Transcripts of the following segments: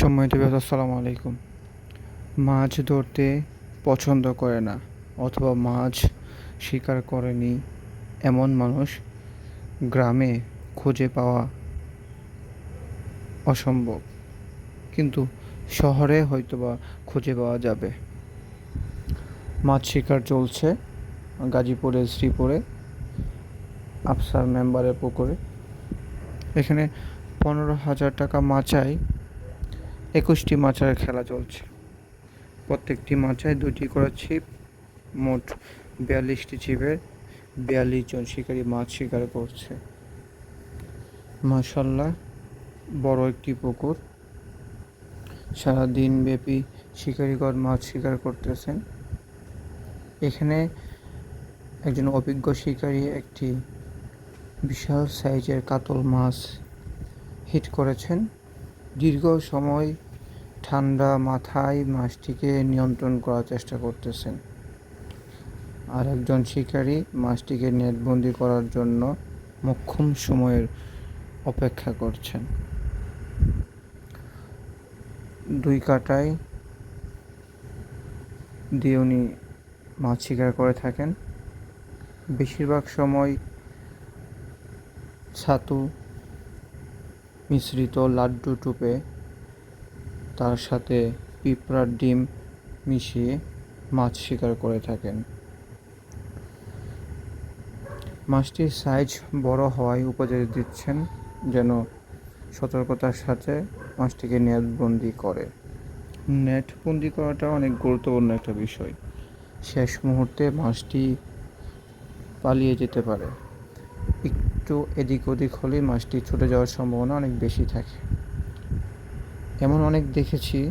সম্মানিত বিহার আসসালামু আলাইকুম। মাছ ধরতে পছন্দ করে না, অথবা মাছ শিকার করেনি এমন মানুষ গ্রামে খুঁজে পাওয়া অসম্ভব। কিন্তু শহরে হয়তোবা খুঁজে পাওয়া যাবে। মাছ শিকার চলছে, গাজীপুরের শ্রীপুরে, আফসার মেম্বারের পুকুরে। এখানে পনেরো হাজার টাকা মাচায় একুশটি মাচার খেলা চলছে। প্রত্যেকটি মাচায় দুটি করে ছিপ, মোট বিয়াল্লিশটি ছিপে বিয়াল্লিশ জন শিকারী মাছ শিকার করছে। মাশাল্লাহ, বড় একটি পুকুর। সারাদিন ব্যাপী শিকারীগণ মাছ শিকার করতেছেন। এখানে একজন অভিজ্ঞ শিকারী একটি বিশাল সাইজের কাতল মাছ হিট করেছেন। দীর্ঘ সময় ঠান্ডা মাথায় মাছটিকে নিয়ন্ত্রণ করার চেষ্টা করতেছেন। আর একজন শিকারী মাছটিকে নেটবন্দি করার জন্য মোক্ষম সময়ের অপেক্ষা করছেন। দুই কাটায় দিয়ে উনি মাছ শিকার করে থাকেন। বেশিরভাগ সময় ছাতু মিশ্রিত লাড্ডু টুপে তার সাথে পিঁপড়ার ডিম মিশিয়ে মাছ শিকার করে থাকেন। মাছটির সাইজ বড় হওয়ায় উপদেশ দিচ্ছেন যেন সতর্কতার সাথে মাছটিকে নেটবন্দি করে। নেটবন্দি করাটা অনেক গুরুত্বপূর্ণ একটা বিষয়। শেষ মুহূর্তে মাছটি পালিয়ে যেতে পারে। একটু এদিক ওদিক হলে মাছটি ছুটে যাওয়ার সম্ভাবনা অনেক বেশি থাকে। এমন অনেক দেখেছি,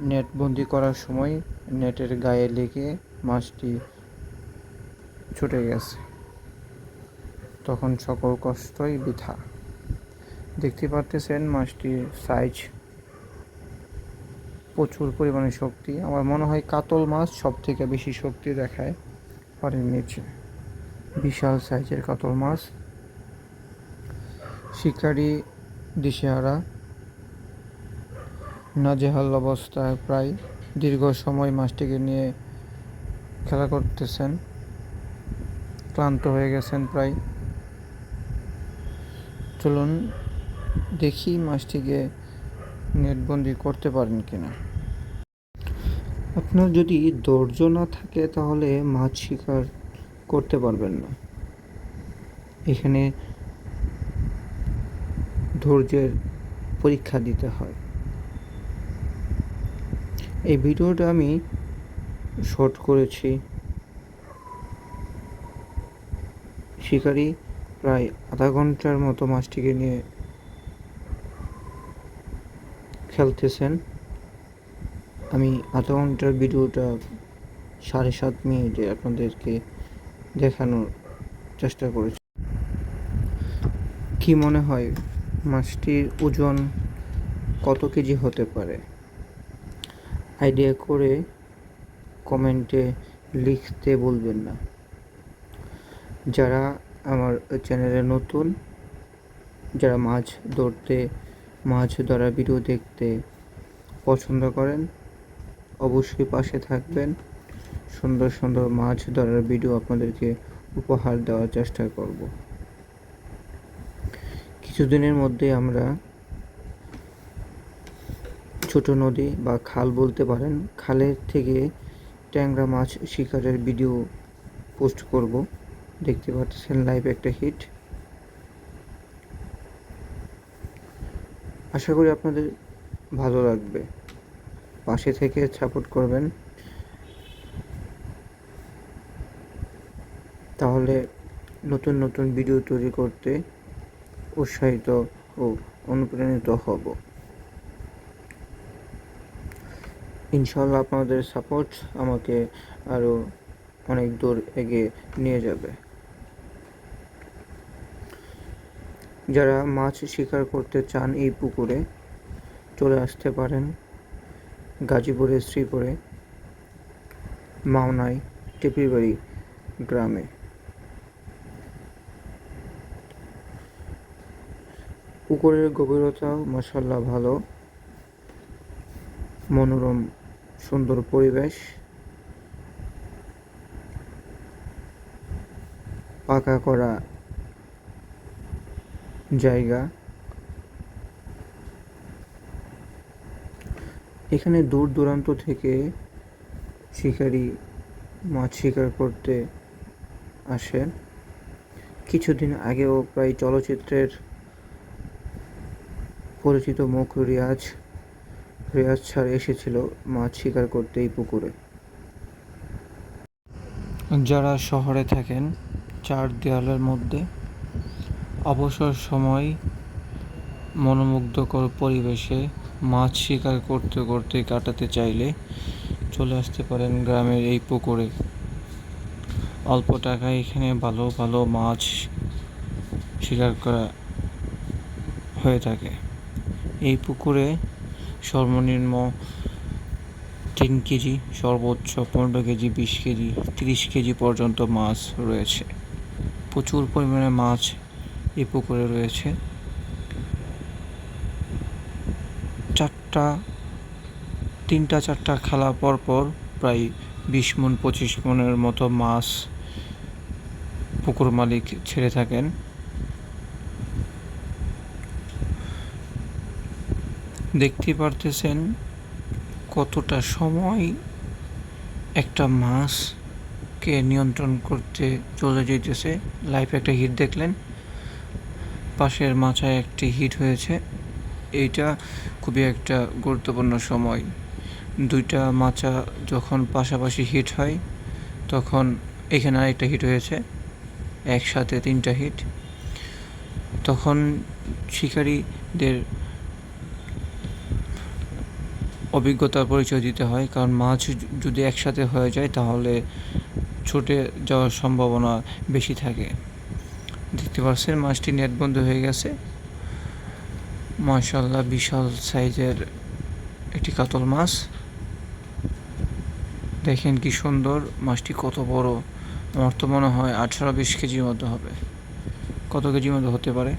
নেট বন্দি করার সময় নেটের গায়ে লেগে মাছটি ছুটে গেছে। তখন সকল কষ্টই বৃথা। দেখতে পারতেছেন মাছটির সাইজ প্রচুর পরিমাণে শক্তি। আমার মনে হয় কাতল মাছ সব থেকে বেশি শক্তি দেখায় পানির নিচে। বিশাল সাইজের কাতল মাছ। শিকারি, দিশেহারা। নাজেহাল অবস্থায় প্রায় দীর্ঘ সময় মাছটিকে নিয়ে খেলা করতেছেন। ক্লান্ত হয়ে গেছেন প্রায়। চলুন দেখি মাছটিকে নেটবন্দি করতে পারেন কিনা। আপনার যদি ধৈর্য না থাকে তাহলে মাছ শিকার করতে পারবেন না। এখানে ধৈর্যের পরীক্ষা দিতে হয়। এই ভিডিওটা আমি শর্ট করেছি। শিকারি প্রায় আধা ঘণ্টার মতো মাছটিকে নিয়ে খেলতেছেন। আমি আধা ঘণ্টার ভিডিওটা সাড়ে সাত মিনিটে আপনাদেরকে দেখানোর চেষ্টা করেছি। কি মনে হয়, মাছটির ওজন কত কেজি হতে পারে? আইডিয়া করে কমেন্টে লিখতে বলবেন না। যারা আমার চ্যানেলে নতুন, যারা মাছ ধরতে, মাছ ধরা ভিডিও দেখতে পছন্দ করেন, অবশ্যই পাশে থাকবেন। সুন্দর সুন্দর মাছ ধরার ভিডিও আপনাদেরকে উপহার দেওয়ার চেষ্টা করব। কিছুদিনের মধ্যে আমরা ছোট নদী বা খাল বলতে পারেন, খালের থেকে ট্যাংরা মাছ শিকারের ভিডিও পোস্ট করব। দেখতে পাচ্ছেন লাইভ একটা হিট আশা করি আপনাদের ভালো লাগবে। পাশে থেকে সাপোর্ট করবেন। তাহলে নতুন নতুন ভিডিও তৈরি করতে উৎসাহিত ও অনুপ্রাণিত হব। ইনশাল্লাহ আপনাদের সাপোর্ট আমাকে আরও অনেক দূর এগিয়ে নিয়ে যাবে। যারা মাছ শিকার করতে চান এই পুকুরে, চলে আসতে পারেন গাজীপুরের শ্রীপুরে মাওনায় টেপিবাড়ি গ্রামে। পুকুরের গভীরতা মাসাল্লাহ ভালো। মনোরম, সুন্দর পরিবেশ। পাকা করা জায়গা। এখানে দূর দূরান্ত থেকে শিকারী মাছ শিকার করতে আসে। কিছুদিন আগেও প্রায় চলচ্চিত্রের পরিচিত মুখ রিয়াজ রিয়াজ ছাড় এসেছিল মাছ শিকার করতে এই পুকুরে। যারা শহরে থাকেন, চার দেওয়ালের মধ্যে, অবসর সময় মনোমুগ্ধকর পরিবেশে মাছ শিকার করতে করতে কাটাতে চাইলে চলে আসতে পারেন গ্রামের এই পুকুরে। অল্প টাকায় এখানে ভালো ভালো মাছ শিকার করা হয়ে থাকে। এই পুকুরে সর্বনিম্ন তিন কেজি, সর্বোচ্চ পনেরো কেজি, বিশ কেজি, তিরিশ কেজি পর্যন্ত মাছ রয়েছে। প্রচুর পরিমাণে মাছ এই পুকুরে রয়েছে। চারটা, তিনটা, চারটা খেলা পর পর প্রায় বিশ মন, পঁচিশ মনের মতো মাছ পুকুর মালিক ছেড়ে থাকেন। দেখতে পারতেছেন কতটা সময় একটা মাছকে নিয়ন্ত্রণ করতে চলে যেতেছে লাইফ একটা হিট দেখলেন। পাশের মাচায় একটি হিট হয়েছে। এইটা খুবই একটা গুরুত্বপূর্ণ সময়। দুইটা মাচা যখন পাশাপাশি হিট হয়, তখন এখানে আরেকটা হিট হয়েছে। একসাথে তিনটা হিট তখন শিকারীদের অভিজ্ঞতার পরিচয় দিতে হয়। কারণ মাছ যদি একসাথে হয়ে যায়, তাহলে ছুটে যাওয়ার সম্ভাবনা বেশি থাকে। দেখতে পাচ্ছেন, মাছটি নেটবন্ধ হয়ে গেছে। মাশাল্লাহ বিশাল সাইজের একটি কাতল মাছ। দেখেন কি সুন্দর, মাছটি কত বড়। আমার তো মনে হয় আঠারো বিশ কেজির মতো হবে। কত কেজির মতো হতে পারে?